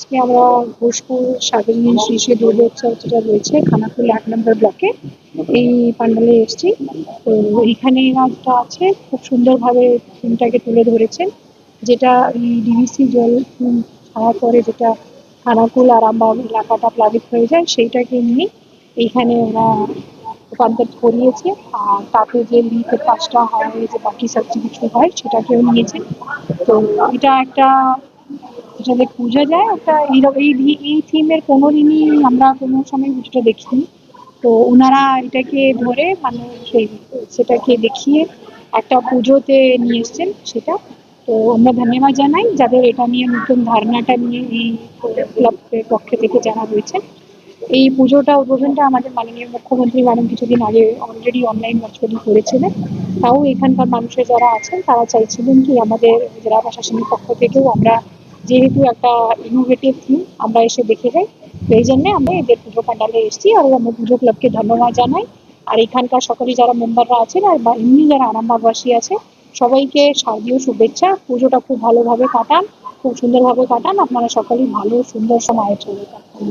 আজকে আমরা ঘোষপুর সার্বজনীন শ্রী শ্রী দুর্গোৎসব যেটা রয়েছে, খানাকুল এক নম্বর ব্লকে এই পান্ডালে এসেছি। তো এখানে একটা আছে, খুব সুন্দরভাবে থিমটাকে তুলে ধরেছেন, যেটা এই ডিভিসি জল ছাড়ার পরে যেটা খানাকুল আরামবাগ এলাকাটা প্লাবিত হয়ে যায়, সেইটাকে নিয়ে এইখানে ওরা রূপান্তর করিয়েছে। আর তাতে যে লিপের কাজটা হয়, যে বাকি সব কিছু হয়, সেটাকেও নিয়েছেন তো এটা একটা যেটাতে পুজো যায়। ওটা এই এই থিমের কোনোদিনই আমরা কোনো সময় কিছুটা দেখিনি। তো ওনারা এটাকে ধরে মানে সেই, সেটাকে দেখিয়ে একটা পুজোতে নিয়ে এসছেন সেটা। তো আমরা ধন্যবাদ জানাই যাদের এটা নিয়ে নতুন ধারণাটা নিয়ে এই ক্লাবের পক্ষ থেকে জানা হয়েছে। এই পুজোটা উদ্বোধনটা আমাদের মাননীয় মুখ্যমন্ত্রী ম্যাডাম কিছুদিন আগে অলরেডি অনলাইন ভার্চুয়ালি করেছিলেন। তাও এখানকার মানুষের যারা আছেন তারা চাইছিলেন কি আমাদের জেলা প্রশাসনের পক্ষ থেকেও আমরা যেহেতু একটা ইনোভেটিভ থিম আমরা এসে দেখে যাই। তো এই জন্য আমরা এদের পুজো প্যান্ডালে এসেছি আর আমরা পুজো ক্লাবকে ধন্যবাদ জানাই। আর এখানকার সকলে যারা মেম্বাররা আছেন আর বা এমনি যারা আরামবাগবাসী আছে, সবাইকে শারদীয় শুভেচ্ছা। পুজোটা খুব ভালোভাবে কাটান, খুব সুন্দরভাবে কাটান। আপনারা সকলেই ভালো, সুন্দর সময় চলে কাটান।